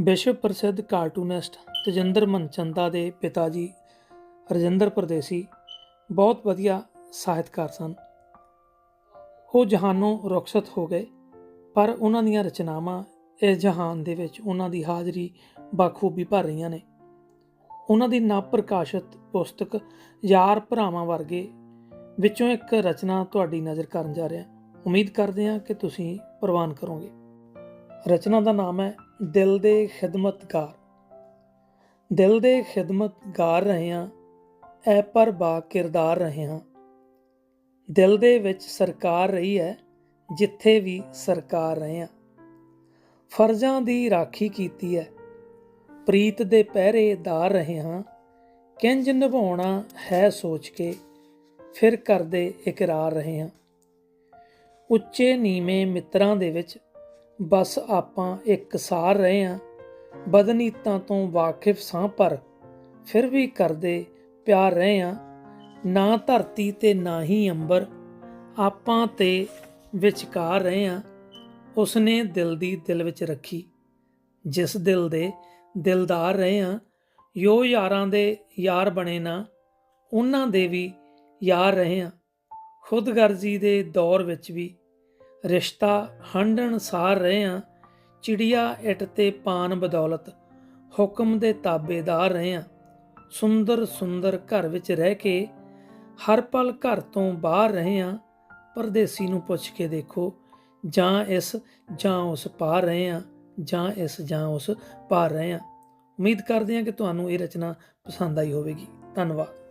ਵਿਸ਼ਵ ਪ੍ਰਸਿੱਧ ਕਾਰਟੂਨਿਸਟ ਤਜਿੰਦਰ ਮਨਚੰਦਾ ਦੇ ਪਿਤਾ ਜੀ ਰਜਿੰਦਰ ਪਰਦੇਸੀ ਬਹੁਤ ਵਧੀਆ ਸਾਹਿਤਕਾਰ ਸਨ। ਉਹ ਜਹਾਨੋਂ ਰੁਖਸਤ ਹੋ ਗਏ, ਪਰ ਉਹਨਾਂ ਦੀਆਂ ਰਚਨਾਵਾਂ ਇਸ ਜਹਾਨ ਦੇ ਵਿੱਚ ਉਹਨਾਂ ਦੀ ਹਾਜ਼ਰੀ ਬਾਖੂਬੀ ਭਰ ਰਹੀਆਂ ਨੇ। ਉਹਨਾਂ ਦੀ ਨਾ ਪ੍ਰਕਾਸ਼ਿਤ ਪੁਸਤਕ ਯਾਰ ਭਰਾਵਾਂ ਵਰਗੇ ਵਿੱਚੋਂ ਇੱਕ ਰਚਨਾ ਤੁਹਾਡੀ ਨਜ਼ਰ ਕਰਨ ਜਾ ਰਿਹਾ। ਉਮੀਦ ਕਰਦੇ ਹਾਂ ਕਿ ਤੁਸੀਂ ਪ੍ਰਵਾਨ ਕਰੋਗੇ। ਰਚਨਾ ਦਾ ਨਾਮ ਹੈ ਦਿਲ ਦੇ ਖਿਦਮਤਗਾਰ ਦਿਲ ਦੇ ਖਿਦਮਤਗਾਰ ਰਹੇ ਹਾਂ ਐ ਪਰ ਬਾ ਕਿਰਦਾਰ ਰਹੇ ਹਾਂ ਦਿਲ ਦੇ ਵਿੱਚ ਸਰਕਾਰ ਰਹੀ ਹੈ ਜਿੱਥੇ ਵੀ ਸਰਕਾਰ ਰਹੇ ਹਾਂ ਫਰਜ਼ਾਂ ਦੀ ਰਾਖੀ ਕੀਤੀ ਹੈ ਪ੍ਰੀਤ ਦੇ ਪਹਿਰੇਦਾਰ ਰਹੇ ਹਾਂ ਕਿੰਜ ਨਿਭਾਉਣਾ ਹੈ ਸੋਚ ਕੇ, ਫਿਰ ਕਰਦੇ ਇਕਰਾਰ ਰਹੇ ਹਾਂ ਉੱਚੇ ਨੀਵੇਂ ਮਿੱਤਰਾਂ ਦੇ ਵਿੱਚ ਬਸ ਆਪਾਂ ਇੱਕ ਸਾਰ ਰਹੇ ਹਾਂ ਬਦਨੀਤਾਂ ਤੋਂ ਵਾਕਿਫ ਸਾਂ ਪਰ ਫਿਰ ਵੀ ਕਰਦੇ ਪਿਆਰ ਰਹੇ ਹਾਂ ਨਾ ਧਰਤੀ ਤੇ ਨਾ ਹੀ ਅੰਬਰ, ਆਪਾਂ ਤੇ ਵਿਚਕਾਰ ਰਹੇ ਹਾਂ ਉਸਨੇ ਦਿਲ ਦੀ ਦਿਲ ਵਿੱਚ ਰੱਖੀ, ਜਿਸ ਦਿਲ ਦੇ ਦਿਲਦਾਰ ਰਹੇ ਹਾਂ ਯੋ ਯਾਰਾਂ ਦੇ ਯਾਰ ਬਣੇ ਨਾ, ਉਹਨਾਂ ਦੇ ਵੀ ਯਾਰ ਰਹੇ ਹਾਂ ਖੁਦਗਰਜ਼ੀ ਦੇ ਦੌਰ ਵਿੱਚ ਵੀ ਰਿਸ਼ਤਾ ਹੰਡਣ ਸਾਰ ਰਹੇ ਹਾਂ ਚਿੜੀਆ ਇਟ ਤੇ ਪਾਨ ਬਦੌਲਤ ਹੁਕਮ ਦੇ ਤਾਬੇਦਾਰ ਰਹੇ ਹਾਂ ਸੁੰਦਰ ਸੁੰਦਰ ਘਰ ਵਿੱਚ ਰਹਿ ਕੇ ਹਰ ਪਲ ਘਰ ਤੋਂ ਬਾਹਰ ਰਹੇ ਹਾਂ ਪਰਦੇਸੀ ਨੂੰ ਪੁੱਛ ਕੇ ਦੇਖੋ, ਜਾਂ ਇਸ, ਜਾਂ ਉਸ ਪਾਰ ਰਹੇ ਹਾਂ ਜਾਂ ਇਸ, ਜਾਂ ਉਸ ਪਾਰ ਰਹੇ ਹਾਂ ਉਮੀਦ ਕਰਦੇ ਹਾਂ ਕਿ ਤੁਹਾਨੂੰ ਇਹ ਰਚਨਾ ਪਸੰਦ ਆਈ ਹੋਵੇਗੀ। ਧੰਨਵਾਦ।